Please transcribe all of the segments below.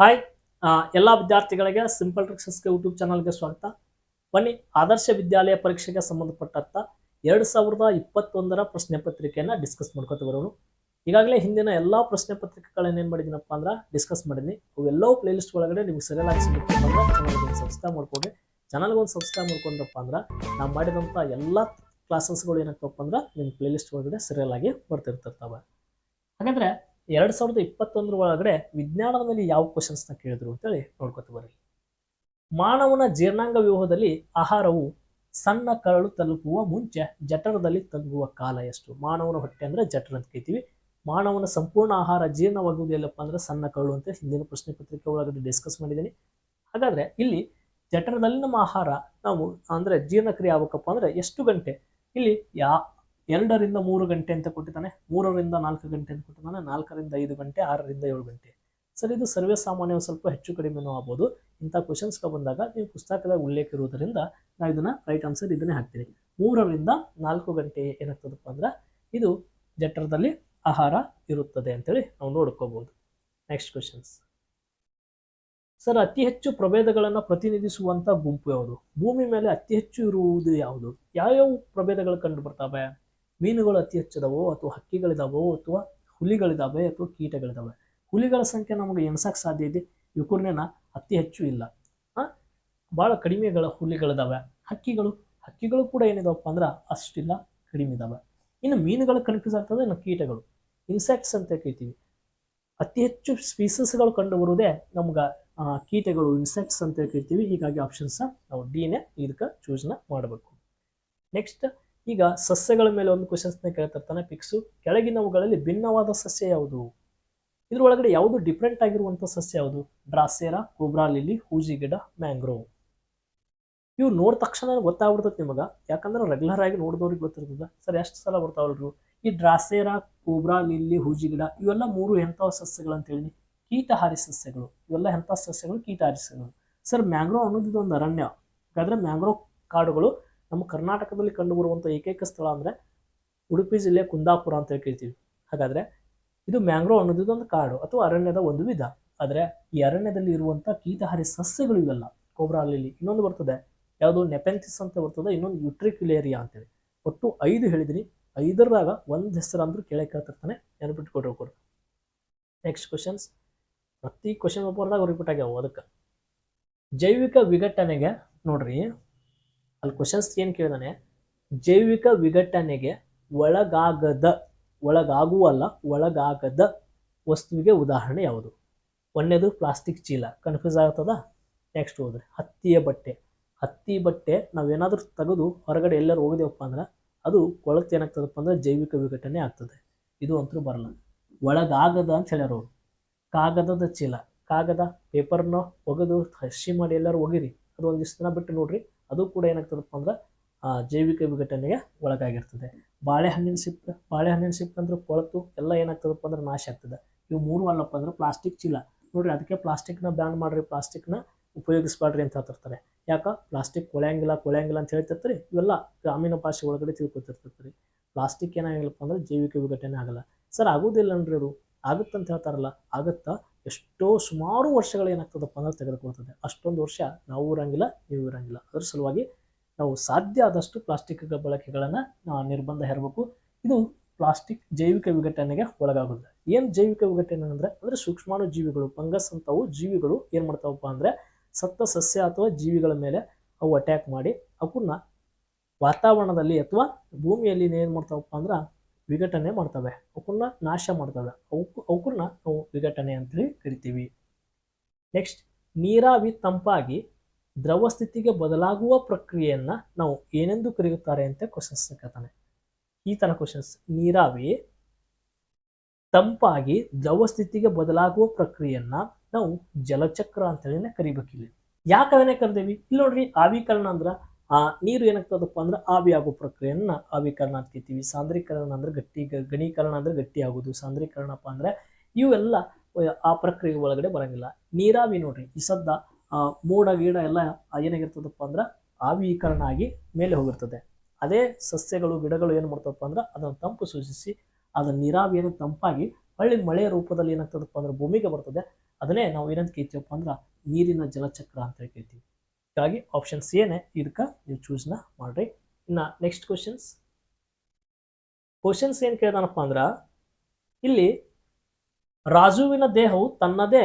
Hi ಎಲ್ಲ ವಿದ್ಯಾರ್ಥಿಗಳಿಗೆ simple ಟ್ರಿಕ್ಸಸ್ಗೆ YouTube ಚಾನಲ್ಗೆ ಸ್ವಾಗತ. ಬನ್ನಿ, ಆದರ್ಶ ವಿದ್ಯಾಲಯ ಪರೀಕ್ಷೆಗೆ ಸಂಬಂಧಪಟ್ಟಂತ ಎರಡು ಸಾವಿರದ ಇಪ್ಪತ್ತೊಂದರ ಪ್ರಶ್ನೆ ಪತ್ರಿಕೆಯನ್ನು ಡಿಸ್ಕಸ್ ಮಾಡ್ಕೊತ ಬರೋರು ಈಗಾಗಲೇ ಹಿಂದಿನ ಎಲ್ಲ ಪ್ರಶ್ನೆ ಪತ್ರಿಕೆಗಳನ್ನ ಏನು ಮಾಡಿದ್ದೀನಪ್ಪ ಅಂದ್ರೆ ಡಿಸ್ಕಸ್ ಮಾಡಿದ್ದೀನಿ ಅವೆಲ್ಲವೂ ಪ್ಲೇಲಿಸ್ಟ್ ಒಳಗಡೆ ನಿಮ್ಗೆ ಸರಿಯಾಗಿ ಸಿಗುತ್ತೆ ಚಾನಲ್ಗೆ ಸಬ್ಸ್ಕ್ರೈಬ್ ಮಾಡ್ಕೊಂಡ್ರೆ ಚಾನಲ್ಗೆ ಒಂದು ಸಬ್ಸ್ಕ್ರೈಬ್ ಮಾಡ್ಕೊಂಡ್ರಪ್ಪ ಅಂದ್ರೆ ನಾವು ಮಾಡಿದಂಥ ಎಲ್ಲ ಕ್ಲಾಸಸ್ಗಳು ಏನಾಗ್ತವಪ್ಪ ಅಂದ್ರೆ ನಿಮ್ಮ ಪ್ಲೇಲಿಸ್ಟ್ ಒಳಗಡೆ ಸರಿಯಲಾಗಿ ಬರ್ತಿರ್ತಿರ್ತಾವೆ. ಹಾಗಾದ್ರೆ ಎರಡು ಸಾವಿರದ ಇಪ್ಪತ್ತೊಂದರ ಒಳಗಡೆ ವಿಜ್ಞಾನದ ಮೇಲೆ ಯಾವ ಕ್ವಶನ್ಸ್ನ ಕೇಳಿದ್ರು ಅಂತೇಳಿ ನೋಡ್ಕೊತ ಬರ್ರಿ ಮಾನವನ ಜೀರ್ಣಾಂಗ ವ್ಯೂಹದಲ್ಲಿ ಆಹಾರವು ಸಣ್ಣ ಕರಳು ತಲುಪುವ ಮುಂಚೆ ಜಠರದಲ್ಲಿ ತಂಗುವ ಕಾಲ ಎಷ್ಟು? ಮಾನವನ ಹೊಟ್ಟೆ ಅಂದ್ರೆ ಜಠರ ಅಂತ ಕರಿತೀವಿ. ಮಾನವನ ಸಂಪೂರ್ಣ ಆಹಾರ ಜೀರ್ಣವಾಗುವುದು ಎಲ್ಲಪ್ಪ ಅಂದ್ರೆ ಸಣ್ಣ ಕರಳು ಅಂತ ಹಿಂದಿನ ಪ್ರಶ್ನೆ ಪತ್ರಿಕೆ ಒಳಗಡೆ ಡಿಸ್ಕಸ್ ಮಾಡಿದ್ದೀನಿ. ಹಾಗಾದ್ರೆ ಇಲ್ಲಿ ಜಠರದಲ್ಲಿ ನಮ್ಮ ಆಹಾರ ನಾವು ಅಂದ್ರೆ ಜೀರ್ಣಕ್ರಿಯೆ ಆಗ್ಬೇಕಪ್ಪ ಅಂದ್ರೆ ಎಷ್ಟು ಗಂಟೆ? ಇಲ್ಲಿ ಯಾ ಎರಡರಿಂದ ಮೂರು ಗಂಟೆ ಅಂತ ಕೊಟ್ಟಿದ್ದಾನೆ, ಮೂರರಿಂದ ನಾಲ್ಕು ಗಂಟೆ ಅಂತ ಕೊಟ್ಟಿದ್ದಾನೆ, ನಾಲ್ಕರಿಂದ ಐದು ಗಂಟೆ, ಆರರಿಂದ ಏಳು ಗಂಟೆ. ಸರ್, ಇದು ಸರ್ವೇ ಸಾಮಾನ್ಯ ಸ್ವಲ್ಪ ಹೆಚ್ಚು ಕಡಿಮೆನೂ ಆಗ್ಬೋದು. ಇಂಥ ಕ್ವಶನ್ಸ್ಗೆ ಬಂದಾಗ ನೀವು ಪುಸ್ತಕದಾಗ ಉಲ್ಲೇಖ ಇರುವುದರಿಂದ ನಾವು ಇದನ್ನು ರೈಟ್ ಆನ್ಸರ್ ಇದನ್ನೇ ಹಾಕ್ತೀನಿ ಮೂರರಿಂದ ನಾಲ್ಕು ಗಂಟೆ ಏನಾಗ್ತದಪ್ಪ ಅಂದ್ರೆ ಇದು ಜಠರದಲ್ಲಿ ಆಹಾರ ಇರುತ್ತದೆ ಅಂತೇಳಿ ನಾವು ನೋಡ್ಕೋಬಹುದು ನೆಕ್ಸ್ಟ್ ಕ್ವಶನ್ಸ್ ಸರ್, ಅತಿ ಹೆಚ್ಚು ಪ್ರಭೇದಗಳನ್ನು ಪ್ರತಿನಿಧಿಸುವಂತ ಗುಂಪು ಯಾವುದು? ಭೂಮಿ ಮೇಲೆ ಅತಿ ಹೆಚ್ಚು ಇರುವುದು ಯಾವುದು? ಯಾವ್ಯಾವ ಪ್ರಭೇದಗಳು ಕಂಡು ಬರ್ತವೆ? ಮೀನುಗಳು ಅತಿ ಹೆಚ್ಚಿದಾವೋ ಅಥವಾ ಹಕ್ಕಿಗಳಿದಾವೋ ಅಥವಾ ಹುಲಿಗಳಿದಾವೆ ಅಥವಾ ಕೀಟಗಳಿದಾವೆ. ಹುಲಿಗಳ ಸಂಖ್ಯೆ ನಮಗೆ ಎಣ್ಸಕ್ಕೆ ಸಾಧ್ಯ ಇದೆ. ವಿಕುರ್ಣ್ಯನ ಅತಿ ಹೆಚ್ಚು ಇಲ್ಲ. ಹಾಂ? ಭಾಳ ಕಡಿಮೆಗಳ ಹುಲಿಗಳಿದಾವೆ. ಹಕ್ಕಿಗಳು ಹಕ್ಕಿಗಳು ಕೂಡ ಏನಿದಾವಪ್ಪ ಅಂದ್ರೆ ಅಷ್ಟಿಲ್ಲ, ಕಡಿಮೆ ಇದಾವೆ. ಇನ್ನು ಮೀನುಗಳು ಕನ್ಫ್ಯೂಸ್ ಆಗ್ತದೆ ಇನ್ನು ಕೀಟಗಳು. ಇನ್ಸೆಕ್ಟ್ಸ್ ಅಂತ ಕರಿತೀವಿ. ಅತಿ ಹೆಚ್ಚು ಸ್ಪೀಸಸ್ಗಳು ಕಂಡು ಬರುವುದೇ ನಮ್ಗೆ ಕೀಟಗಳು ಇನ್ಸೆಕ್ಟ್ಸ್ ಅಂತ ಕರಿತೀವಿ. ಹೀಗಾಗಿ ಆಪ್ಷನ್ಸ್ ನಾವು ಡಿನೇ ಇದಕ್ಕೆ ಚೂಸ್ನ ಮಾಡಬೇಕು. ನೆಕ್ಸ್ಟ್ ಈಗ ಸಸ್ಯಗಳ ಮೇಲೆ ಒಂದು ಕ್ವಶನ್ಸ್ನ ಕೇಳ್ತಿರ್ತಾನೆ ಪಿಕ್ಸು. ಕೆಳಗಿನವುಗಳಲ್ಲಿ ಭಿನ್ನವಾದ ಸಸ್ಯ ಯಾವುದು? ಇದ್ರೊಳಗಡೆ ಯಾವುದು ಡಿಫ್ರೆಂಟ್ ಆಗಿರುವಂಥ ಸಸ್ಯ ಯಾವುದು? ಡ್ರಾಸೇರಾ, ಕೋಬ್ರಾ ಲಿಲಿ ಹೂಜಿ ಗಿಡ, ಮ್ಯಾಂಗ್ರೋವ್. ಇವು ನೋಡಿದ ತಕ್ಷಣ ಗೊತ್ತಾಗ್ಬಿಡ್ತೈತೆ ನಿಮಗೆ. ಯಾಕಂದ್ರೆ ರೆಗ್ಯುಲರ್ ಆಗಿ ನೋಡಿದವ್ರಿಗೆ ಗೊತ್ತಿರ್ತದ. ಸರ್ ಎಷ್ಟು ಸಲ ಬರ್ತಾವಲ್ರು. ಈ ಡ್ರಾಸೇರಾ, ಕೋಬ್ರಾ, ಲಿಲ್ಲಿ, ಹೂಜಿ ಗಿಡ, ಇವೆಲ್ಲ ಮೂರು ಎಂಥ ಸಸ್ಯಗಳು ಅಂತ ಹೇಳಿ ಕೀಟಹಾರಿ ಸಸ್ಯಗಳು. ಇವೆಲ್ಲ ಎಂಥ ಸಸ್ಯಗಳು? ಕೀಟಹಾರಿ ಸಸ್ಯಗಳು. ಸರ್, ಮ್ಯಾಂಗ್ರೋವ್ ಅನ್ನೋದು ಇದೊಂದು ಅರಣ್ಯ. ಯಾಕಂದ್ರೆ ಮ್ಯಾಂಗ್ರೋವ್ ಕಾಡುಗಳು ನಮ್ಮ ಕರ್ನಾಟಕದಲ್ಲಿ ಕಂಡುಬರುವಂಥ ಏಕೈಕ ಸ್ಥಳ ಅಂದರೆ ಉಡುಪಿ ಜಿಲ್ಲೆ ಕುಂದಾಪುರ ಅಂತ ಹೇಳಿ ಕರಿತೀವಿ. ಹಾಗಾದ್ರೆ ಇದು ಮ್ಯಾಂಗ್ರೋವ್ ಅನ್ನೋದು ಒಂದು ಕಾಡು ಅಥವಾ ಅರಣ್ಯದ ಒಂದು ವಿಧ. ಆದರೆ ಈ ಅರಣ್ಯದಲ್ಲಿ ಇರುವಂಥ ಕೀಟಹಾರಿ ಸಸ್ಯಗಳು ಇವೆಲ್ಲ. ಕೋಬ್ರಾ ಲಿಲ್ಲಿ ಇನ್ನೊಂದು ಬರ್ತದೆ. ಯಾವುದು ನೆಪೆಂಥಿಸ್ ಅಂತ ಬರ್ತದೆ, ಇನ್ನೊಂದು ಯುಟ್ರಿಕ್ಯುಲೇರಿಯಾ ಅಂತೇಳಿ ಒಟ್ಟು ಐದು ಹೇಳಿದ್ರಿ ಐದರದಾಗ ಒಂದು ಹೆಸರು ಅಂದ್ರೆ ಕೇಳೇ ಕೇಳ್ತಿರ್ತಾನೆ. ನೆನಪಿಟ್ಕೊಡ್ರಿ ಕೊಡು. ನೆಕ್ಸ್ಟ್ ಕ್ವಶನ್ಸ್ ಪ್ರತಿ ಕ್ವಶನ್ ಪೇಪರ್ದಾಗ ರಿಪೀಟ್ ಆಗ್ಯಾವ ಅದಕ್ಕೆ. ಜೈವಿಕ ವಿಘಟನೆಗೆ ನೋಡ್ರಿ. ಅಲ್ಲಿ ಕ್ವಶನ್ಸ್ ಏನು ಕೇಳಿದಾನೆ? ಜೈವಿಕ ವಿಘಟನೆಗೆ ಒಳಗಾಗದ ಒಳಗಾಗುವಲ್ಲ ಒಳಗಾಗದ ವಸ್ತುವಿಗೆ ಉದಾಹರಣೆ ಯಾವುದು? ಒಳ್ಳೆಯದು ಪ್ಲಾಸ್ಟಿಕ್ ಚೀಲ. ಕನ್ಫ್ಯೂಸ್ ಆಗ್ತದ ನೆಕ್ಸ್ಟ್ ಹೋದ್ರೆ ಹತ್ತಿಯ ಬಟ್ಟೆ. ಹತ್ತಿ ಬಟ್ಟೆ ನಾವೇನಾದರೂ ತೆಗೆದು ಹೊರಗಡೆ ಎಲ್ಲರೂ ಹೋಗಿದೇವಪ್ಪ ಅಂದ್ರೆ ಅದು ಕೊಳತು ಏನಾಗ್ತದಪ್ಪ ಅಂದ್ರೆ ಜೈವಿಕ ವಿಘಟನೆ ಆಗ್ತದೆ. ಇದು ಅಂತೂ ಬರಲ್ಲ. ಒಳಗಾಗದ ಅಂತ ಹೇಳ್ಯಾರ ಕಾಗದದ ಚೀಲ. ಕಾಗದ ಪೇಪರ್ನ ಒಗೆದು ಹಸಿ ಮಾಡಿ ಎಲ್ಲರೂ ಒಗಿರಿ. ಅದು ಒಂದಿಷ್ಟು ದಿನ ಬಿಟ್ಟು ನೋಡ್ರಿ. ಅದು ಕೂಡ ಏನಾಗ್ತದಪ್ಪ ಅಂದ್ರೆ, ಆ, ಜೈವಿಕ ವಿಘಟನೆಗೆ ಒಳಗಾಗಿರ್ತದೆ. ಬಾಳೆಹಣ್ಣಿನ ಸಿಪ್ಪೆ ಬಾಳೆಹಣ್ಣಿನ ಸಿಪ್ಪೆ ಅಂದ್ರೆ ಕೊಳತು ಎಲ್ಲ ಏನಾಗ್ತದಪ್ಪ ಅಂದ್ರೆ ನಾಶ ಆಗ್ತದೆ. ಇವು ಮೂರು ಅಲ್ಲಪ್ಪ ಅಂದ್ರೆ ಪ್ಲಾಸ್ಟಿಕ್ ಚೀಲ. ನೋಡ್ರಿ, ಅದಕ್ಕೆ ಪ್ಲಾಸ್ಟಿಕ್ನ ಬ್ಯಾನ್ ಮಾಡ್ರಿ ಪ್ಲಾಸ್ಟಿಕ್ನ ಉಪಯೋಗಿಸ್ಬಾಡ್ರಿ ಅಂತ ಹೇಳ್ತಿರ್ತಾರೆ. ಯಾಕೆ? ಪ್ಲಾಸ್ಟಿಕ್ ಕೊಳೆಯಂಗಿಲ್ಲ ಕೊಳೆಯಂಗಿಲ್ಲ ಅಂತ ಹೇಳ್ತಿರ್ತಾರೆ. ಇವೆಲ್ಲ ಗ್ರಾಮೀಣ ಭಾಷೆ ಒಳಗಡೆ ತಿಳ್ಕೊತಿರ್ತಿರ್ತಾರೆ ಪ್ಲಾಸ್ಟಿಕ್ ಏನಾಗಿಲ್ಲಪ್ಪ ಅಂದ್ರೆ ಜೈವಿಕ ವಿಘಟನೆ ಆಗಲ್ಲ. ಸರ್, ಆಗೋದಿಲ್ಲ ಅನ್ರಿ ಅದು. ಆಗುತ್ತಂತ ಹೇಳ್ತಾರಲ್ಲ. ಆಗುತ್ತಾ? ಎಷ್ಟೋ ಸುಮಾರು ವರ್ಷಗಳು ಏನಾಗ್ತದಪ್ಪ ಅಂದ್ರೆ ತೆಗೆದುಕೊಳ್ತದೆ. ಅಷ್ಟೊಂದು ವರ್ಷ ನಾವು ಇರಂಗಿಲ್ಲ, ನೀವು ಇರಂಗಿಲ್ಲ. ಅದ್ರ ಸಲುವಾಗಿ ನಾವು ಸಾಧ್ಯ ಆದಷ್ಟು ಪ್ಲಾಸ್ಟಿಕ್ ಬಳಕೆಗಳನ್ನು ನಿರ್ಬಂಧ ಹೇರಬೇಕು. ಇದು ಪ್ಲಾಸ್ಟಿಕ್ ಜೈವಿಕ ವಿಘಟನೆಗೆ ಒಳಗಾಗುತ್ತೆ ಏನು ಜೈವಿಕ ವಿಘಟನೆ ಅಂದರೆ? ಅಂದರೆ ಸೂಕ್ಷ್ಮಾಣು ಜೀವಿಗಳು ಫಂಗಸ್ ಅಂತವು ಜೀವಿಗಳು ಏನು ಮಾಡ್ತಾವಪ್ಪ ಅಂದರೆ ಸತ್ತ ಸಸ್ಯ ಅಥವಾ ಜೀವಿಗಳ ಮೇಲೆ ಅವು ಅಟ್ಯಾಕ್ ಮಾಡಿ ಅವನ್ನ ವಾತಾವರಣದಲ್ಲಿ ಅಥವಾ ಭೂಮಿಯಲ್ಲಿ ಏನು ಮಾಡ್ತಾವಪ್ಪ ಅಂದ್ರೆ ವಿಘಟನೆ ಮಾಡ್ತವೆ ಅವಕ್ಕನ್ನ ನಾಶ ಮಾಡ್ತವೆ. ಅವಕ್ಕೂ ಅವಕ್ಕನ್ನ ನಾವು ವಿಘಟನೆ ಅಂತೇಳಿ ಕರಿತೀವಿ. ನೆಕ್ಸ್ಟ್ ನೀರಾವಿ ತಂಪಾಗಿ ದ್ರವ ಸ್ಥಿತಿಗೆ ಬದಲಾಗುವ ಪ್ರಕ್ರಿಯೆಯನ್ನ ನಾವು ಏನೆಂದು ಕರೆಯುತ್ತಾರೆ ಅಂತ ಕ್ವಶನ್ಸ್ ಕೇಳ್ತಾನೆ. ಈ ತರ ಕ್ವಶನ್ಸ್ ನೀರಾವಿ ತಂಪಾಗಿ ದ್ರವ ಸ್ಥಿತಿಗೆ ಬದಲಾಗುವ ಪ್ರಕ್ರಿಯೆಯನ್ನ ನಾವು ಜಲಚಕ್ರ ಅಂತೇಳಿನೇ ಕರಿಬೇಕಿಲ್ಲಿ. ಯಾಕೆ ಅದನ್ನೇ ಕರಿದೇವಿ? ಇಲ್ಲಿ ನೋಡ್ರಿ, ಆವಿಕರಣ ಅಂದ್ರ ಆ ನೀರು ಏನಾಗ್ತದಪ್ಪ ಅಂದ್ರೆ ಆವಿ ಆಗೋ ಪ್ರಕ್ರಿಯೆಯನ್ನ ಆವಿಕರಣ ಅಂತ ಕೇಳ್ತೀವಿ ಸಾಂದ್ರೀಕರಣ ಅಂದ್ರೆ ಗಟ್ಟಿ ಗಣೀಕರಣ ಅಂದ್ರೆ ಗಟ್ಟಿ ಆಗೋದು ಸಾಂದ್ರೀಕರಣಪ್ಪ ಅಂದ್ರೆ ಇವೆಲ್ಲ ಆ ಪ್ರಕ್ರಿಯೆ ಒಳಗಡೆ ಬರಂಗಿಲ್ಲ. ನೀರಾವಿ ನೋಡ್ರಿ, ಈ ಸದ್ದ ಮೋಡ, ಗೀಡ ಎಲ್ಲ ಏನಾಗಿರ್ತದಪ್ಪ ಅಂದ್ರೆ ಆವಿಕರಣ ಆಗಿ ಮೇಲೆ ಹೋಗಿರ್ತದೆ. ಅದೇ ಸಸ್ಯಗಳು, ಗಿಡಗಳು ಏನು ಮಾಡ್ತವಪ್ಪ ಅಂದ್ರೆ ಅದನ್ನು ತಂಪು ಸೂಚಿಸಿ ಅದನ್ನ ನೀರಾವಿ ಏನು ತಂಪಾಗಿ ಹಳ್ಳಿ ಮಳೆಯ ರೂಪದಲ್ಲಿ ಏನಾಗ್ತದಪ್ಪ ಅಂದ್ರೆ ಭೂಮಿಗೆ ಬರ್ತದೆ. ಅದನ್ನೇ ನಾವು ಏನಂತ ಕೇಳ್ತೀವಪ್ಪ ಅಂದ್ರೆ ನೀರಿನ ಜಲಚಕ್ರ ಅಂತ ಹೇಳಿ ಕರಿತೀವಿ. ಹೀಗಾಗಿ ಆಪ್ಷನ್ ಸಿ ಏನೇ ಇದಕ್ಕೆ ನೀವು ಚೂಸ್ನ ಮಾಡ್ರಿ. ಇನ್ನು ನೆಕ್ಸ್ಟ್ ಕ್ವಶನ್ಸ್ ಕ್ವಶನ್ಸ್ ಏನು ಕೇಳ್ದಾನಪ್ಪ ಅಂದ್ರೆ, ಇಲ್ಲಿ ರಾಜುವಿನ ದೇಹವು ತನ್ನದೇ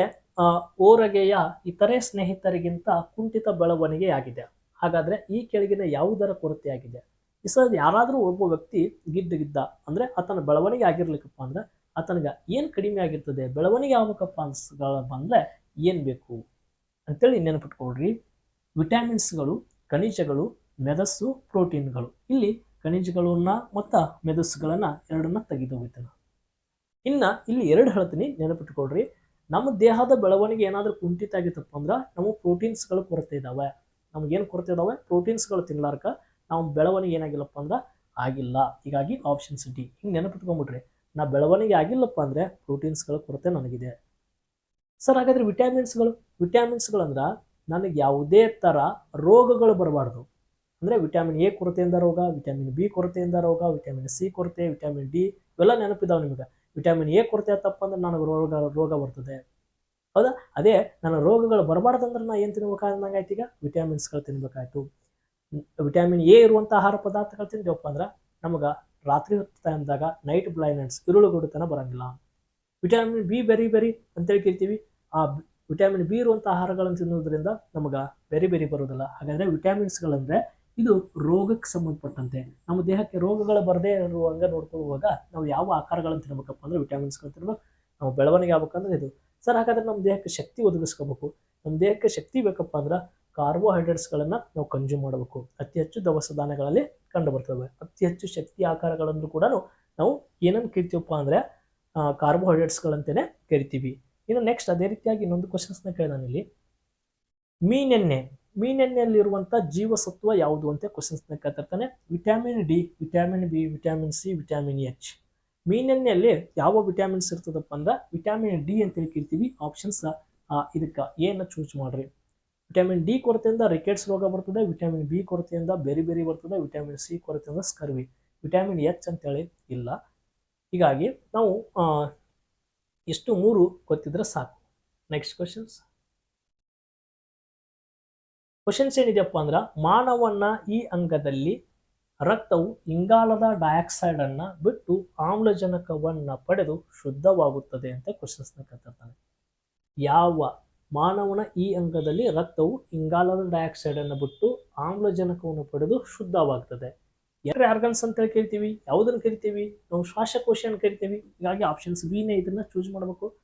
ಓರಗೆಯ ಇತರೆ ಸ್ನೇಹಿತರಿಗಿಂತ ಕುಂಠಿತ ಬೆಳವಣಿಗೆಯಾಗಿದೆ ಹಾಗಾದ್ರೆ ಈ ಕೆಳಗಿನ ಯಾವುದರ ಕೊರತೆಯಾಗಿದೆ ಈ ಸರ್ ಯಾರಾದರೂ ಒಬ್ಬ ವ್ಯಕ್ತಿ ಗಿದ್ದ ಗಿದ್ದ ಅಂದ್ರೆ ಆತನ ಬೆಳವಣಿಗೆ ಆಗಿರ್ಲಿಕ್ಕಪ್ಪ ಅಂದ್ರೆ, ಆತನಿಗೆ ಏನು ಕಡಿಮೆ ಆಗಿರ್ತದೆ, ಬೆಳವಣಿಗೆ ಆಗ್ಬೇಕಪ್ಪ ಅನ್ಸ್ಗಳ ಬಂದ್ರೆ ಏನು ಬೇಕು? ಅಂತೇಳಿ ನೆನಪಿಟ್ಕೊಳ್ರಿ. ವಿಟಮಿನ್ಸ್ಗಳು, ಖನಿಜಗಳು, ಮೆದಸ್ಸು, ಪ್ರೋಟೀನ್ಗಳು. ಇಲ್ಲಿ ಖನಿಜಗಳನ್ನ ಮತ್ತು ಮೆದಸ್ಸುಗಳನ್ನು ಎರಡನ್ನ ತೆಗೆದೋಗಿದ್ದಾನೆ ಇನ್ನು ಇಲ್ಲಿ ಎರಡು ಹೇಳ್ತೀನಿ, ನೆನಪಿಟ್ಕೊಳ್ರಿ. ನಮ್ಮ ದೇಹದ ಬೆಳವಣಿಗೆ ಏನಾದರೂ ಕುಂಠಿತ ಆಗಿತ್ತಪ್ಪ ಅಂದ್ರೆ ನಮಗೆ ಪ್ರೋಟೀನ್ಸ್ಗಳು ಕೊರತೆ ಇದಾವೆ. ನಮಗೇನು ಕೊರತೆ ಇದಾವೆ? ಪ್ರೋಟೀನ್ಸ್ಗಳು ತಿನ್ನಲಾರ್ಕ ನಾವು ಬೆಳವಣಿಗೆ ಏನಾಗಿಲ್ಲಪ್ಪ ಅಂದ್ರೆ ಆಗಿಲ್ಲ. ಹೀಗಾಗಿ ಆಪ್ಷನ್ಸ್ ಡಿ ಹಿಂಗೆ ನೆನಪಿಟ್ಕೊಂಡ್ಬಿಟ್ರಿ ನಾ ಬೆಳವಣಿಗೆ ಆಗಿಲ್ಲಪ್ಪ ಅಂದರೆ ಪ್ರೋಟೀನ್ಸ್ಗಳ ಕೊರತೆ ನನಗಿದೆ. ಸರ್, ಹಾಗಾದ್ರೆ ವಿಟ್ಯಾಮಿನ್ಸ್ಗಳು ವಿಟ್ಯಾಮಿನ್ಸ್ಗಳಂದ್ರೆ ನನಗೆ ಯಾವುದೇ ಥರ ರೋಗಗಳು ಬರಬಾರ್ದು. ಅಂದರೆ ವಿಟಮಿನ್ ಎ ಕೊರತೆಯಿಂದ ರೋಗ, ವಿಟಮಿನ್ ಬಿ ಕೊರತೆಯಿಂದ ರೋಗ, ವಿಟಮಿನ್ ಸಿ ಕೊರತೆ, ವಿಟಮಿನ್ ಡಿ ಇವೆಲ್ಲ ನೆನಪಿದ್ದಾವೆ ನಿಮಗೆ. ವಿಟಮಿನ್ ಎ ಕೊರತೆ ತಪ್ಪಂದ್ರೆ ನನಗೆ ರೋಗ ರೋಗ ಬರ್ತದೆ. ಹೌದಾ? ಅದೇ ನನ್ನ ರೋಗಗಳು ಬರಬಾರ್ದಂದ್ರೆ ನಾನು ಏನು ತಿನ್ಬೇಕಾದಂಗಾಯ್ತು ಈಗ? ವಿಟಮಿನ್ಸ್ಗಳು ತಿನ್ಬೇಕಾಯ್ತು. ವಿಟಮಿನ್ ಎ ಇರುವಂಥ ಆಹಾರ ಪದಾರ್ಥಗಳು ತಿಂದೇವಪ್ಪ ಅಂದ್ರೆ ನಮಗೆ ರಾತ್ರಿ ಹೊತ್ತು ಟೈಮ್ದಾಗ ನೈಟ್ ಬ್ಲೈಂಡ್ನೆಸ್ ಇರುಳುಗುಡುತನ ಬರಂಗಿಲ್ಲ. ವಿಟಮಿನ್ ಬಿ ಬೆರಿ ಬೆರಿ ಅಂತೇಳಿ ಕೇಳ್ತೀವಿ ಆ ವಿಟಮಿನ್ ಬಿ ಇರುವಂಥ ಆಹಾರಗಳನ್ನು ತಿನ್ನೋದ್ರಿಂದ ನಮಗೆ ಬೇರೆ ಬೇರೆ ಬರೋದಿಲ್ಲ ಹಾಗಾದರೆ ವಿಟಮಿನ್ಸ್ಗಳಂದರೆ ಇದು ರೋಗಕ್ಕೆ ಸಂಬಂಧಪಟ್ಟಂತೆ. ನಮ್ಮ ದೇಹಕ್ಕೆ ರೋಗಗಳು ಬರದೇ ಇರುವಂಗೆ ನೋಡ್ಕೊಳ್ಳುವಾಗ ನಾವು ಯಾವ ಆಕಾರಗಳನ್ನು ತಿನ್ಬೇಕಪ್ಪ ಅಂದ್ರೆ ವಿಟಮಿನ್ಸ್ಗಳು ತಿನ್ಬೇಕು. ನಾವು ಬೆಳವಣಿಗೆ ಆಗ್ಬೇಕಂದ್ರೆ ಇದು. ಸರ್, ಹಾಗಾದ್ರೆ ನಮ್ಮ ದೇಹಕ್ಕೆ ಶಕ್ತಿ ಒದಗಿಸ್ಕೋಬೇಕು. ನಮ್ಮ ದೇಹಕ್ಕೆ ಶಕ್ತಿ ಬೇಕಪ್ಪ ಅಂದ್ರೆ ಕಾರ್ಬೋಹೈಡ್ರೇಟ್ಸ್ಗಳನ್ನು ನಾವು ಕನ್ಸ್ಯೂಮ್ ಮಾಡಬೇಕು. ಅತಿ ಹೆಚ್ಚು ದವಸ ಧಾನ್ಯಗಳಲ್ಲಿ ಕಂಡು ಬರ್ತವೆ ಅತಿ ಹೆಚ್ಚು ಶಕ್ತಿ ಆಕಾರಗಳನ್ನು ಕೂಡ ನಾವು ಏನನ್ನು ಕರಿತೀವಪ್ಪ ಅಂದರೆ ಕಾರ್ಬೋಹೈಡ್ರೇಟ್ಸ್ಗಳಂತಲೇ ಕರಿತೀವಿ ಇನ್ನು ನೆಕ್ಸ್ಟ್ ಅದೇ ರೀತಿಯಾಗಿ ಇನ್ನೊಂದು ಕ್ವಶನ್ಸ್ನ ಕೇಳಿದಾನೆ ಇಲ್ಲಿ. ಮೀನೆಣ್ಣೆ. ಮೀನೆಣ್ಣೆಯಲ್ಲಿರುವಂಥ ಜೀವಸತ್ವ ಯಾವುದು ಅಂತ ಕ್ವಶನ್ಸ್ನ ಕೇಳ್ತಿರ್ತಾನೆ vitamin D vitamin B vitamin C vitamin H ಮೀನೆಣ್ಣೆಯಲ್ಲಿ ಯಾವ ವಿಟಮಿನ್ಸ್ ಇರ್ತದಪ್ಪ ಅಂದ್ರೆ ವಿಟಮಿನ್ ಡಿ ಅಂತೇಳಿ ಕೇಳ್ತೀವಿ ಆಪ್ಷನ್ಸ್ ಇದಕ್ಕೆ ಏನು ಚೂಸ್ ಮಾಡ್ರಿ. ವಿಟಮಿನ್ ಡಿ ಕೊರತೆಯಿಂದ ರಿಕೆಟ್ಸ್ ರೋಗ ಬರ್ತದೆ. ವಿಟಮಿನ್ ಬಿ ಕೊರತೆಯಿಂದ ಬೇರೆ ಬೇರೆ ಬರ್ತದೆ. ವಿಟಮಿನ್ ಸಿ ಕೊರತೆಯಿಂದ ಸ್ಕರ್ವಿ ವಿಟಮಿನ್ ಎಚ್ ಅಂತೇಳಿ ಇಲ್ಲ. ಹೀಗಾಗಿ ನಾವು ಇಷ್ಟು ಮೂರು ಗೊತ್ತಿದ್ರೆ ಸಾಕು. ನೆಕ್ಸ್ಟ್ ಕ್ವಶನ್ಸ್ ಕ್ವಶನ್ಸ್ ಏನಿದೆಯಪ್ಪ ಅಂದ್ರೆ ಮಾನವನ ಈ ಅಂಗದಲ್ಲಿ ರಕ್ತವು ಇಂಗಾಲದ ಡೈಆಕ್ಸೈಡ್ ಅನ್ನ ಬಿಟ್ಟು ಆಮ್ಲಜನಕವನ್ನ ಪಡೆದು ಶುದ್ಧವಾಗುತ್ತದೆ ಅಂತ ಕ್ವಶನ್ಸ್ನ ಕತ್ತಿರ್ತಾನೆ ಯಾವ ಮಾನವನ ಈ ಅಂಗದಲ್ಲಿ ರಕ್ತವು ಇಂಗಾಲದ ಡೈಆಕ್ಸೈಡ್ ಅನ್ನು ಬಿಟ್ಟು ಆಮ್ಲಜನಕವನ್ನು ಪಡೆದು ಶುದ್ಧವಾಗ್ತದೆ? ಎರಡು ಆರ್ಗನ್ಸ್ ಅಂತ ಹೇಳಿ ಕರಿತೀವಿ, ಯಾವುದನ್ನು ಕರಿತೀವಿ, ನಾವು ಶ್ವಾಸಕೋಶವನ್ನು ಕರಿತೀವಿ, ಹೀಗಾಗಿ ಆಪ್ಷನ್ಸ್ ಬಿನೇ ಇದನ್ನ ಚೂಸ್ ಮಾಡಬೇಕು.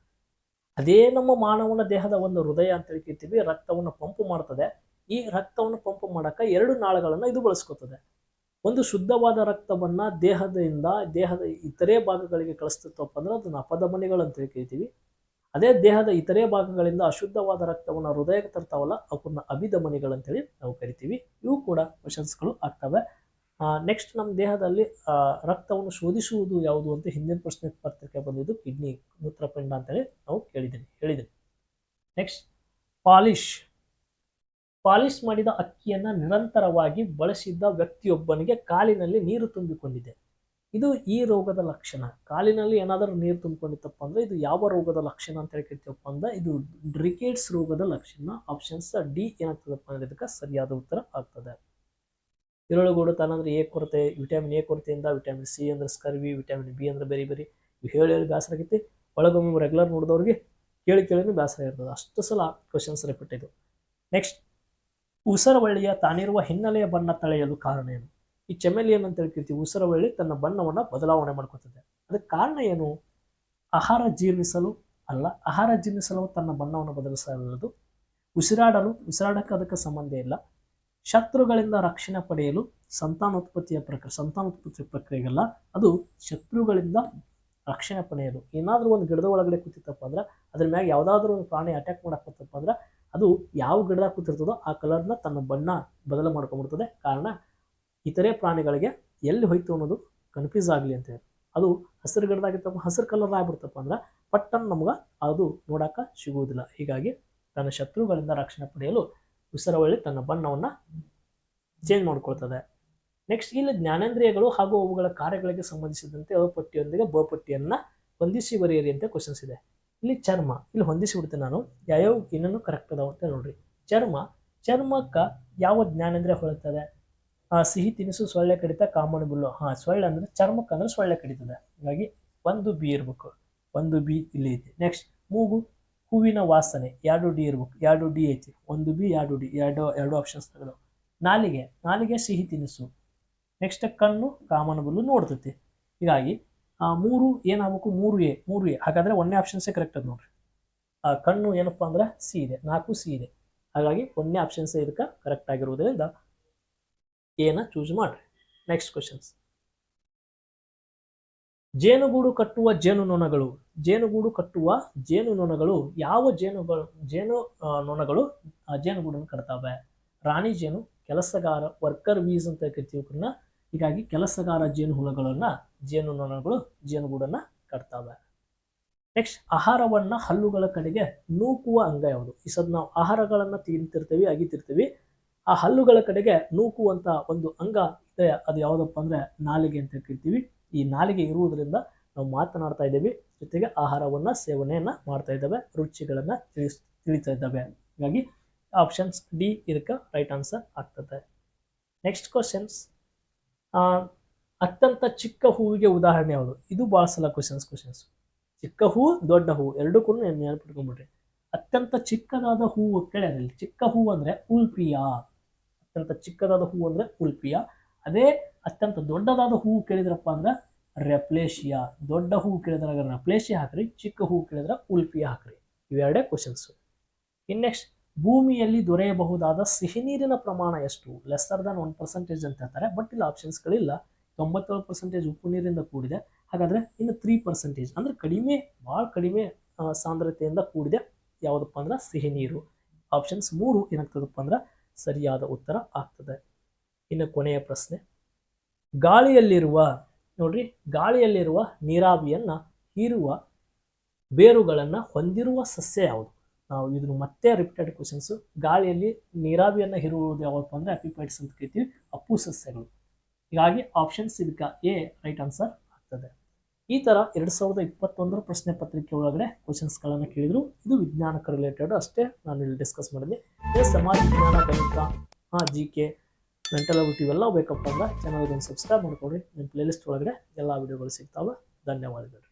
ಅದೇ ನಮ್ಮ ಮಾನವನ ದೇಹದ ಒಂದು ಹೃದಯ ಅಂತ ಹೇಳಿ ಕರಿತೀವಿ, ರಕ್ತವನ್ನು ಪಂಪ್ ಮಾಡ್ತದೆ. ಈ ರಕ್ತವನ್ನು ಪಂಪ್ ಮಾಡಕ್ಕೆ ಎರಡು ನಾಳಗಳನ್ನು ಇದು ಬಳಸ್ಕೊತದೆ. ಒಂದು ಶುದ್ಧವಾದ ರಕ್ತವನ್ನ ದೇಹದಿಂದ, ದೇಹದ ಇತರೆ ಭಾಗಗಳಿಗೆ ಕಳಿಸ್ತಪ್ಪ ಅಂದ್ರೆ ಅದನ್ನ ಅಪಧಮನಿಗಳು ಅಂತ ಹೇಳಿ ಕರಿತೀವಿ. ಅದೇ ದೇಹದ ಇತರೆ ಭಾಗಗಳಿಂದ ಅಶುದ್ಧವಾದ ರಕ್ತವನ್ನು ಹೃದಯಕ್ಕೆ ತರ್ತಾವಲ್ಲ, ಅವನ್ನ ಅಭಿಧಮನಿಗಳು ಅಂತೇಳಿ ನಾವು ಕರಿತೀವಿ. ಇವು ಕೂಡ ಕ್ವಶನ್ಸ್ಗಳು ಆಗ್ತವೆ. ನೆಕ್ಸ್ಟ್ ನಮ್ಮ ದೇಹದಲ್ಲಿ ರಕ್ತವನ್ನು ಶೋಧಿಸುವುದು ಯಾವುದು ಅಂತ ಹಿಂದಿನ ಪ್ರಶ್ನೆ ಪತ್ರಿಕೆ ಬಂದಿದ್ದು ಕಿಡ್ನಿ ಮೂತ್ರಪಿಂಡ ಅಂತೇಳಿ ನಾವು ಕೇಳಿದ್ದೀನಿ ಹೇಳಿದ್ದೀನಿ ನೆಕ್ಸ್ಟ್ ಪಾಲಿಶ್. ಪಾಲಿಶ್ ಮಾಡಿದ ಅಕ್ಕಿಯನ್ನು ನಿರಂತರವಾಗಿ ಬಳಸಿದ್ದ ವ್ಯಕ್ತಿಯೊಬ್ಬನಿಗೆ ಕಾಲಿನಲ್ಲಿ ನೀರು ತುಂಬಿಕೊಂಡಿದೆ. ಇದು ಈ ರೋಗದ ಲಕ್ಷಣ. ಕಾಲಿನಲ್ಲಿ ಏನಾದರೂ ನೀರು ತುಂಬಿಕೊಂಡಿತ್ತಪ್ಪ ಅಂದ್ರೆ ಇದು ಯಾವ ರೋಗದ ಲಕ್ಷಣ ಅಂತ ಹೇಳಿ ಕೇಳ್ತೀವಪ್ಪ ಅಂದ್ರೆ ಇದು ಡ್ರಿಕೇಟ್ಸ್ ರೋಗದ ಲಕ್ಷಣ. ಆಪ್ಷನ್ಸ್ ಡಿ ಏನಾಗ್ತದಪ್ಪ ಅಂದ್ರೆ ಇದಕ್ಕೆ ಸರಿಯಾದ ಉತ್ತರ ಆಗ್ತದೆ. ಇರುಳುಗೂಡುತನ ಅಂದ್ರೆ ಎ ಕೊರತೆ, ವಿಟಮಿನ್ ಎ ಕೊರತೆಯಿಂದ ವಿಟಮಿನ್ ಸಿ ಅಂದ್ರೆ ಸ್ಕರ್ವಿ, ವಿಟಮಿನ್ ಬಿ ಅಂದ್ರೆ ಬೇರೆ ಬೇರೆ. ಹೇಳಿ ಹೇಳಿ ಬೇಸರ ಆಗೈತಿ. ಒಳಗೊಮ್ಮೆ ರೆಗ್ಯುಲರ್ ನೋಡಿದವ್ರಿಗೆ ಕೇಳಿ ಕೇಳಿನೂ ಬೇಸರ ಇರ್ತದೆ. ಅಷ್ಟು ಸಲ ಕ್ವಶನ್ಸ್ ರಿಪೀಟ್ ಇದು ನೆಕ್ಸ್ಟ್ ಉಸರವಳ್ಳಿಯ ತಾನಿರುವ ಹಿನ್ನೆಲೆಯ ಬಣ್ಣ ತಳೆಯಲು ಕಾರಣ ಏನು? ಈ ಚೆಮೆಲಿಯನ್ ಅಂತ ಹೇಳ್ತಿರ್ತೀವಿ. ಉಸರವಳ್ಳಿ ತನ್ನ ಬಣ್ಣವನ್ನು ಬದಲಾವಣೆ ಮಾಡ್ಕೊತದೆ. ಅದಕ್ಕೆ ಕಾರಣ ಏನು? ಆಹಾರ ಜೀರ್ಣಿಸಲು ಅಲ್ಲ, ಆಹಾರ ಜೀರ್ಣಿಸಲು ತನ್ನ ಬಣ್ಣವನ್ನು ಬದಲಿಸಲು ಉಸಿರಾಡಲು, ಉಸಿರಾಡಕ್ಕೆ ಅದಕ್ಕೆ ಸಂಬಂಧ ಇಲ್ಲ. ಶತ್ರುಗಳಿಂದ ರಕ್ಷಣೆ ಪಡೆಯಲು ಸಂತಾನೋತ್ಪತ್ತಿಯ ಪ್ರಕ್ರಿಯೆ ಸಂತಾನೋತ್ಪತ್ತಿ ಪ್ರಕ್ರಿಯೆಗಲ್ಲ, ಅದು ಶತ್ರುಗಳಿಂದ ರಕ್ಷಣೆ ಪಡೆಯಲು. ಏನಾದರೂ ಒಂದು ಗಿಡದ ಒಳಗಡೆ ಕೂತಿತ್ತಪ್ಪ ಅಂದ್ರೆ, ಅದ್ರ ಮ್ಯಾಗ ಯಾವುದಾದ್ರೂ ಒಂದು ಪ್ರಾಣಿ ಅಟ್ಯಾಕ್ ಮಾಡಕ್ಕೆ ಅಂದ್ರೆ, ಅದು ಯಾವ ಗಿಡದಾಗ ಕೂತಿರ್ತದೋ ಆ ಕಲರ್ನ ತನ್ನ ಬಣ್ಣ ಬದಲು ಮಾಡ್ಕೊಂಡ್ಬಿಡ್ತದೆ. ಕಾರಣ, ಇತರೆ ಪ್ರಾಣಿಗಳಿಗೆ ಎಲ್ಲಿ ಹೋಯ್ತು ಅನ್ನೋದು ಕನ್ಫ್ಯೂಸ್ ಆಗಲಿ ಅಂತ ಹೇಳಿ. ಅದು ಹಸಿರು ಗಿಡದಾಗಿತ್ತಪ್ಪ ಹಸಿರು ಕಲರ್ ಆಗ್ಬಿಡ್ತಪ್ಪ ಅಂದ್ರೆ ಪಟ್ಟನ್ನು ನಮ್ಗೆ ಅದು ನೋಡಕ್ಕೆ ಸಿಗುವುದಿಲ್ಲ. ಹೀಗಾಗಿ ತನ್ನ ಶತ್ರುಗಳಿಂದ ರಕ್ಷಣೆ ಪಡೆಯಲು ಉಸಿರವಳ್ಳಿ ತನ್ನ ಬಣ್ಣವನ್ನು ಚೇಂಜ್ ಮಾಡ್ಕೊಳ್ತದೆ. ನೆಕ್ಸ್ಟ್ ಇಲ್ಲಿ ಜ್ಞಾನೇಂದ್ರಿಯಗಳು ಹಾಗೂ ಅವುಗಳ ಕಾರ್ಯಗಳಿಗೆ ಸಂಬಂಧಿಸಿದಂತೆ ಅಪಟ್ಟಿಯೊಂದಿಗೆ ಪಟ್ಟಿಯೊಂದಿಗೆ ಬ ಪಟ್ಟಿಯನ್ನು ಹೊಂದಿಸಿ ಬರೆಯಿರಿ ಅಂತ ಕ್ವಶನ್ಸ್ ಇದೆ. ಇಲ್ಲಿ ಚರ್ಮ, ಇಲ್ಲಿ ಹೊಂದಿಸಿಬಿಡ್ತೀನಿ ನಾನು. ಯಾವ್ಯಾವ ಇನ್ನೂ ಕರೆಕ್ಟ್ ಅದಾವ ಅಂತ ನೋಡ್ರಿ. ಚರ್ಮ, ಚರ್ಮಕ್ಕೆ ಯಾವ ಜ್ಞಾನೇಂದ್ರ ಹೊಳುತ್ತದೆ ಆ, ಸಿಹಿ, ತಿನಿಸು, ಸೊಳ್ಳೆ ಕಡಿತ ಕಾಮನ್ ಬಿಲ್ಲು. ಹಾಂ, ಸೊಳ್ಳೆ ಅಂದ್ರೆ ಚರ್ಮಕ್ಕೆ ಅಂದ್ರೆ ಸೊಳ್ಳೆ ಕಡಿತದೆ. ಹಾಗಾಗಿ ಒಂದು ಬಿ ಇರ್ಬೇಕು. ಒಂದು ಬಿ ಇಲ್ಲಿ ಐತಿ ನೆಕ್ಸ್ಟ್ ಮೂಗು ಹೂವಿನ ವಾಸನೆ, ಎರಡು ಡಿ ಇರ್ಬೇಕು, ಎರಡು ಡಿ ಐತಿ, ಒಂದು ಬಿ, ಎರಡು ಡಿ, ಎರಡು ಎರಡು ಆಪ್ಷನ್ಸ್ ತೆಗೆದು ನಾಲಿಗೆ ನಾಲಿಗೆ ಸಿಹಿ ತಿನಿಸು. ನೆಕ್ಸ್ಟ್ ಕಣ್ಣು, ಕಾಮನ್ ಬಿಲ್ಲು ನೋಡ್ತೈತಿ. ಹೀಗಾಗಿ, ಆ ಮೂರು ಏನಾಗಬೇಕು, ಮೂರು ಎ ಮೂರು ಎ, ಹಾಗಾದರೆ ಒಂದನೇ ಆಪ್ಷನ್ಸೇ ಕರೆಕ್ಟ್ ಅದು ನೋಡ್ರಿ. ಆ ಕಣ್ಣು ಏನಪ್ಪ ಅಂದ್ರೆ ಸಿ ಇದೆ, ನಾಲ್ಕು ಸಿ ಇದೆ. ಹಾಗಾಗಿ ಒಂದನೇ ಆಪ್ಷನ್ಸ್ ಇದಕ್ಕೆ ಕರೆಕ್ಟ್ ಆಗಿರುವುದರಿಂದ ಎನ ಚೂಸ್ ಮಾಡ್ರಿ. ನೆಕ್ಸ್ಟ್ ಕ್ವಶನ್ಸ್ ಜೇನುಗೂಡು ಕಟ್ಟುವ ಜೇನುನೊಣಗಳು, ಜೇನುಗೂಡು ಕಟ್ಟುವ ಜೇನುನೊಣಗಳು, ಯಾವ ಜೇನುಗಳು, ಜೇನು ನೊಣಗಳು ಜೇನುಗೂಡನ್ನು ಕಟ್ತಾವೆ? ರಾಣಿ ಜೇನು, ಕೆಲಸಗಾರ, ವರ್ಕರ್ ವೀಸ್ ಅಂತ ಕರಿತೀವಿ. ಹೀಗಾಗಿ ಕೆಲಸಗಾರ ಜೇನು ಹುಳಗಳನ್ನ ಜೇನುನೊಣಗಳು, ಜೇನುಗೂಡನ್ನ ಕಟ್ತಾವೆ. ನೆಕ್ಸ್ಟ್, ಆಹಾರವನ್ನ ಹಲ್ಲುಗಳ ಕಡೆಗೆ ನೂಕುವ ಅಂಗ ಯಾವುದು? ಈ ಸದ್ ನಾವು ಆಹಾರಗಳನ್ನ ತಿಂತಿರ್ತೀವಿ, ಅಗಿತಿರ್ತೀವಿ. ಆ ಹಲ್ಲುಗಳ ಕಡೆಗೆ ನೂಕುವಂತ ಒಂದು ಅಂಗ ಇದೆ, ಅದು ಯಾವುದಪ್ಪ ಅಂದ್ರೆ ನಾಲಿಗೆ ಅಂತ ಕರಿತೀವಿ. ಈ ನಾಲಿಗೆ ಇರುವುದರಿಂದ ನಾವು ಮಾತನಾಡ್ತಾ ಇದ್ದೇವೆ. ಜೊತೆಗೆ ಆಹಾರವನ್ನು, ಸೇವನೆಯನ್ನು ಮಾಡ್ತಾ ಇದ್ದೇವೆ. ರುಚಿಗಳನ್ನು ತಿಳಿಸ್, ತಿಳಿತಾ ಇದ್ದಾವೆ. ಹೀಗಾಗಿ ಆಪ್ಷನ್ಸ್ ಡಿ ಇದಕ್ಕೆ ರೈಟ್ ಆನ್ಸರ್ ಆಗ್ತದೆ. ನೆಕ್ಸ್ಟ್ ಕ್ವಶನ್ಸ್ ಅತ್ಯಂತ ಚಿಕ್ಕ ಹೂವಿಗೆ ಉದಾಹರಣೆ ಯಾವುದು? ಇದು ಭಾಳ ಸಲ ಕ್ವಶನ್ಸ್ ಕ್ವಶನ್ಸ್ ಚಿಕ್ಕ ಹೂವು ದೊಡ್ಡ ಹೂ ಎರಡಕ್ಕೂ ಕೂಡ ನೆನಪಿಟ್ಕೊಂಡ್ಬಿಡ್ರಿ. ಅತ್ಯಂತ ಚಿಕ್ಕದಾದ ಹೂವು ಕೇಳ್ಯಾರಲ್ಲಿ, ಚಿಕ್ಕ ಹೂವು ಅಂದರೆ ಉಲ್ಪಿಯಾ. ಅತ್ಯಂತ ಚಿಕ್ಕದಾದ ಹೂ ಅಂದರೆ ಉಲ್ಪಿಯ. ಅದೇ ಅತ್ಯಂತ ದೊಡ್ಡದಾದ ಹೂವು ಕೇಳಿದ್ರಪ್ಪ ಅಂದ್ರೆ ರೆಪ್ಲೇಶಿಯಾ. ದೊಡ್ಡ ಹೂವು ಕೇಳಿದ್ರಾಗ ರೆಪ್ಲೇಶಿಯಾ ಹಾಕ್ರಿ, ಚಿಕ್ಕ ಹೂವು ಕೇಳಿದ್ರೆ ಉಲ್ಪಿಯ ಹಾಕ್ರಿ. ಇವೆರಡೇ ಕ್ವಶನ್ಸು ಇನ್ ನೆಕ್ಸ್ಟ್ ಭೂಮಿಯಲ್ಲಿ ದೊರೆಯಬಹುದಾದ ಸಿಹಿ ನೀರಿನ ಪ್ರಮಾಣ ಎಷ್ಟು? ಲೆಸ್ಸರ್ ದನ್ ಒನ್ ಪರ್ಸೆಂಟೇಜ್ ಅಂತ ಹೇಳ್ತಾರೆ ಬಟ್ ಇಲ್ಲಿ ಆಪ್ಷನ್ಸ್ಗಳಿಲ್ಲ ತೊಂಬತ್ತೇಳು ಪರ್ಸೆಂಟೇಜ್ ಉಪ್ಪು ನೀರಿಂದ ಕೂಡಿದೆ, ಹಾಗಾದ್ರೆ ಇನ್ನು ತ್ರೀ ಪರ್ಸೆಂಟೇಜ್ ಅಂದ್ರೆ ಕಡಿಮೆ, ಭಾಳ ಕಡಿಮೆ ಸಾಂದ್ರತೆಯಿಂದ ಕೂಡಿದೆ ಯಾವುದಪ್ಪ ಅಂದ್ರೆ ಸಿಹಿ ನೀರು ಆಪ್ಷನ್ಸ್ ಮೂರು ಏನಾಗ್ತದಪ್ಪ ಅಂದ್ರೆ ಸರಿಯಾದ ಉತ್ತರ ಆಗ್ತದೆ. ಇನ್ನು ಕೊನೆಯ ಪ್ರಶ್ನೆ. ಗಾಳಿಯಲ್ಲಿರುವ, ನೋಡ್ರಿ, ಗಾಳಿಯಲ್ಲಿರುವ ನೀರಾವಿಯನ್ನ ಹೀರುವ ಬೇರುಗಳನ್ನು ಹೊಂದಿರುವ ಸಸ್ಯ ಯಾವುದು? ನಾವು ಇದನ್ನು ಮತ್ತೆ ರಿಪೀಟೆಡ್ ಕ್ವಶನ್ಸು ಗಾಳಿಯಲ್ಲಿ ನೀರಾವಿಯನ್ನು ಹೀರುವುದು ಯಾವಪ್ಪ ಅಂದರೆ ಅಪಿಪೈಟ್ಸ್ ಅಂತ ಕರಿತೀವಿ, ಅಪ್ಪು ಸಸ್ಯಗಳು. ಹೀಗಾಗಿ ಆಪ್ಷನ್ಸ್ ಇದಕ್ಕೆ ಎ ರೈಟ್ ಆನ್ಸರ್ ಆಗ್ತದೆ. ಈ ಥರ ಎರಡು ಸಾವಿರದ ಇಪ್ಪತ್ತೊಂದರ ಪ್ರಶ್ನೆ ಪತ್ರಿಕೆ ಒಳಗಡೆ ಕ್ವಶನ್ಸ್ಗಳನ್ನು ಕೇಳಿದರು. ಇದು ವಿಜ್ಞಾನಕ್ಕೆ ರಿಲೇಟೆಡ್ ಅಷ್ಟೇ. ನಾನು ಇಲ್ಲಿ ಡಿಸ್ಕಸ್ ಮಾಡಿದೆ ಸಮಾಜ, ವಿಜ್ಞಾನ, ಗಣಿತ ಹಾಂ ಜಿ ಕೆ ಮೆಂಟಲ್ ಅಬಿಲಿಟಿ ಇವೆಲ್ಲ ಬೇಕಪ್ಪ ಅಂದ್ರೆ ಚಾನಲ್ಗೆ ಸಬ್ಸ್ಕ್ರೈಬ್ ಮಾಡ್ಕೊಡ್ರಿ ನಿಮ್ಮ ಪ್ಲೇಲಿಸ್ಟ್ ಒಳಗಡೆ ಎಲ್ಲ ವಿಡಿಯೋಗಳು ಸಿಗ್ತಾವೆ. ಧನ್ಯವಾದಗಳು.